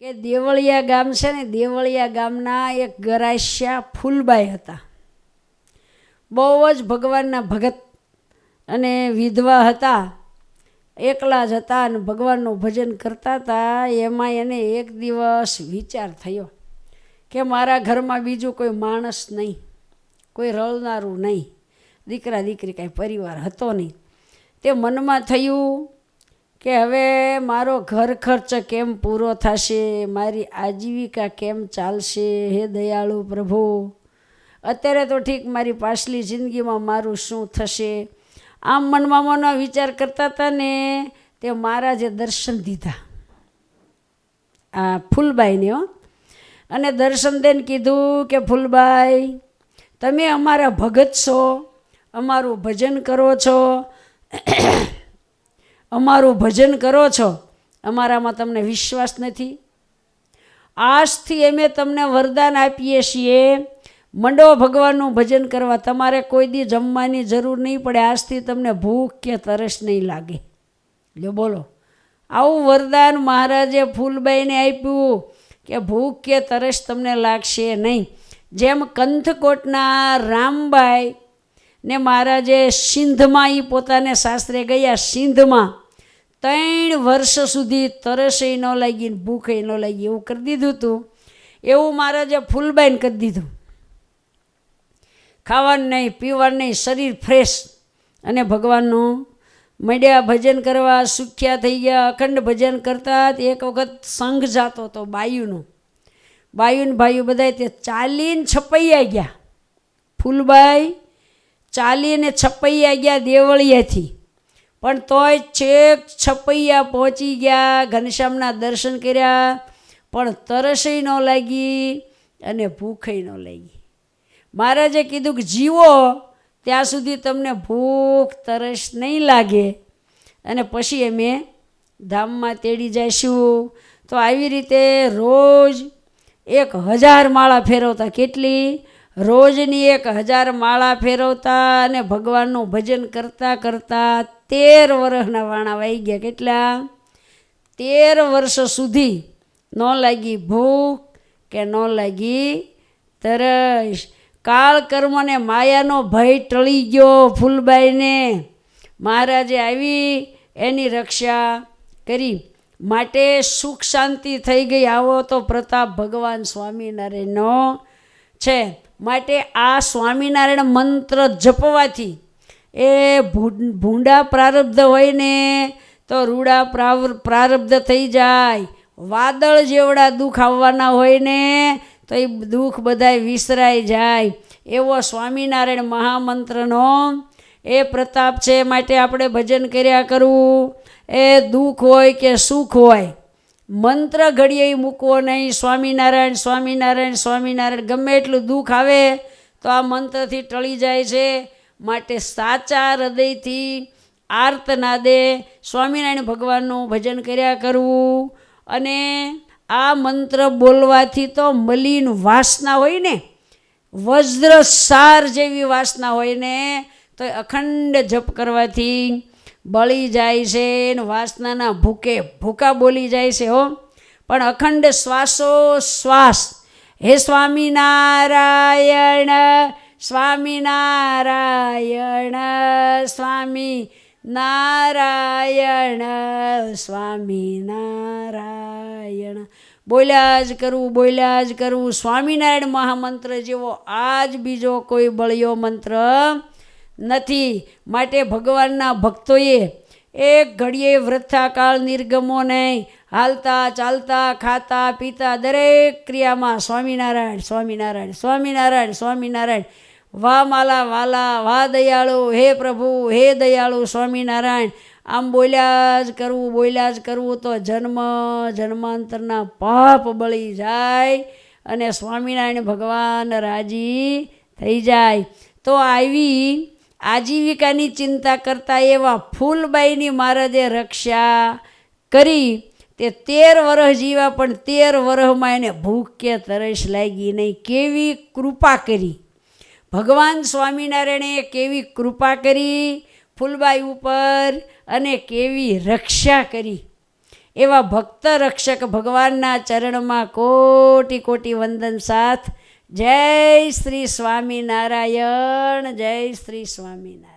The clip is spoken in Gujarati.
કે દેવળિયા ગામ છે ને, દેવળિયા ગામના એક ગરાસ્યા ફૂલબાઈ હતા. બહુ જ ભગવાનના ભગત અને વિધવા હતા. એકલા જ હતા અને ભગવાનનું ભજન કરતા હતા. એમાં એને એક દિવસ વિચાર થયો કે મારા ઘરમાં બીજું કોઈ માણસ નહીં, કોઈ રળનારું નહીં. દીકરા દીકરી કાંઈ પરિવાર હતો નહીં. તે મનમાં થયું કે હવે મારો ઘર ખર્ચ કેમ પૂરો થશે? મારી આજીવિકા કેમ ચાલશે? હે દયાળુ પ્રભુ, અત્યારે તો ઠીક મારી પાછલી જિંદગીમાં મારું શું થશે? આમ મનમાં મનો વિચાર કરતા હતા ને, તે મારા જે દર્શન દીધા. આ ફૂલબાઈને હો. અને દર્શન દેન કીધું કે, ફૂલબાઈ, તમે અમારા ભગત છો, અમારું ભજન કરો છો. અમારું ભજન કરો છો, અમારામાં તમને વિશ્વાસ નથી. આજથી અમે તમને વરદાન આપીએ છીએ. મંડો ભગવાનનું ભજન કરવા તમારે કોઈ દી જમવાની જરૂર નહીં પડે, આજથી તમને ભૂખ કે તરસ નહીં લાગે. જો બોલો. આવું વરદાન મહારાજે ફૂલબાઈને આપ્યું કે ભૂખ કે તરસ તમને લાગશે નહીં. જેમ કંથકોટના રામબાઈ ને મહારાજે સિંધમાં એ પોતાને શાસ્ત્રે ગયા, સિંધમાં ત્રણ વર્ષ સુધી તરસે ન લાગી ભૂખે ન લાગી એવું કરી દીધું હતું. એવું મહારાજે ફૂલબાઈને કરી દીધું. ખાવાનું નહીં, પીવાનું નહીં, શરીર ફ્રેશ અને ભગવાનનું મંડ્યા ભજન કરવા સુખ્યા થઈ ગયા, અખંડ ભજન કરતા એક વખત સંઘ જાતો હતો બાયુનો. બાયુન ભાઈઓ બધા તે ચાલીને છપૈયા ગયા. ફૂલબાઈ ચાલીને છપૈયા ગયા દેવળિયાથી. પણ તોય છેક છપૈયા પહોંચી ગયા, ઘનશ્યામના દર્શન કર્યા, પણ તરસય ન લાગી અને ભૂખય ન લાગી. મહારાજે કીધું કે, જીવો, ત્યાં સુધી તમને ભૂખ તરસ નહીં લાગે અને પછી અમે ધામમાં તેડી જઈશું. તો આવી રીતે રોજ એક હજાર માળા ફેરવતા. કેટલી? રોજની એક હજાર માળા ફેરવતા અને ભગવાનનું ભજન કરતાં કરતાં તેર વર્ષના વાણા વાઈ ગયા. કેટલા? તેર વર્ષ સુધી ન લાગી ભૂખ કે ન લાગી તરસ. કાળ કર્મને માયાનો ભય ટળી ગયો ફૂલબાઈને. મહારાજે આવી એની રક્ષા કરી. માટે સુખ શાંતિ થઈ ગઈ. આવો તો પ્રતાપ ભગવાન સ્વામિનારાયણનો છે. માટે આ સ્વામિનારાયણ મંત્ર જપવાથી એ ભૂંડા પ્રારબ્ધ હોય ને તો રૂડા પ્રારબ્ધ થઈ જાય. વાદળ જેવડા દુઃખ આવવાના હોય ને તો એ દુઃખ બધાય વિસરાઈ જાય. એવો સ્વામિનારાયણ મહામંત્રનો એ પ્રતાપ છે. માટે આપણે ભજન કર્યા કરવું એ દુઃખ હોય કે સુખ હોય મંત્ર ઘડીએ મૂકવો નહીં, સ્વામિનારાયણ સ્વામિનારાયણ સ્વામિનારાયણ, ગમે એટલું દુઃખ આવે, તો આ મંત્રથી ટળી જાય છે. માટે સાચા હૃદયથી આર્તનાદે સ્વામિનારાયણ ભગવાનનું ભજન કર્યા કરવું. અને આ મંત્ર બોલવાથી તો મલિન વાસના હોય ને, વજ્રસાર જેવી વાસના હોય ને, તો અખંડ જપ કરવાથી બળી જાય છે ને વાસનાના ભૂકે, ભૂકા બોલી જાય છે હો. પણ અખંડ શ્વાસો શ્વાસ. હે સ્વામિનારાયણ સ્વામિનારાયણ સ્વામી નારાયણ સ્વામિનારાયણ. બોલ્યા જ કરવું બોલ્યા જ કરવું સ્વામિનારાયણ મહામંત્ર જેવો આજ બીજો કોઈ બળ્યો મંત્ર નથી. માટે ભગવાનના ભક્તોએ એક ઘડીએ વૃથાકાળ નિર્ગમો નહીં. હાલતા, ચાલતા, ખાતા, પીતા દરેક ક્રિયામાં સ્વામિનારાયણ સ્વામિનારાયણ સ્વામિનારાયણ સ્વામિનારાયણ. વા માલા વાલા, વા દયાળુ, હે પ્રભુ, હે દયાળુ સ્વામિનારાયણ. આમ બોલ્યા જ કરવું, બોલ્યા જ કરવું તો જન્મ, જન્માંતરના પાપ બળી જાય અને સ્વામિનારાયણ ભગવાન રાજી થઈ જાય. તો આવી આજીવિકાની ચિંતા કરતા એવા ફૂલબાઈની મહારાજે રક્ષા કરી. તે તેર વર્ષ જીવા, પણ તેર વર્ષમાં એને ભૂખ કે તરસ લાગી નહીં. કેવી કૃપા કરી. ભગવાન સ્વામિનારાયણે કેવી કૃપા કરી ફૂલબાઈ ઉપર અને કેવી રક્ષા કરી. એવા ભક્ત રક્ષક ભગવાનના ચરણમાં કોટી કોટી વંદન સાથ જય શ્રી સ્વામિનારાયણ જય શ્રી સ્વામિનારાયણ.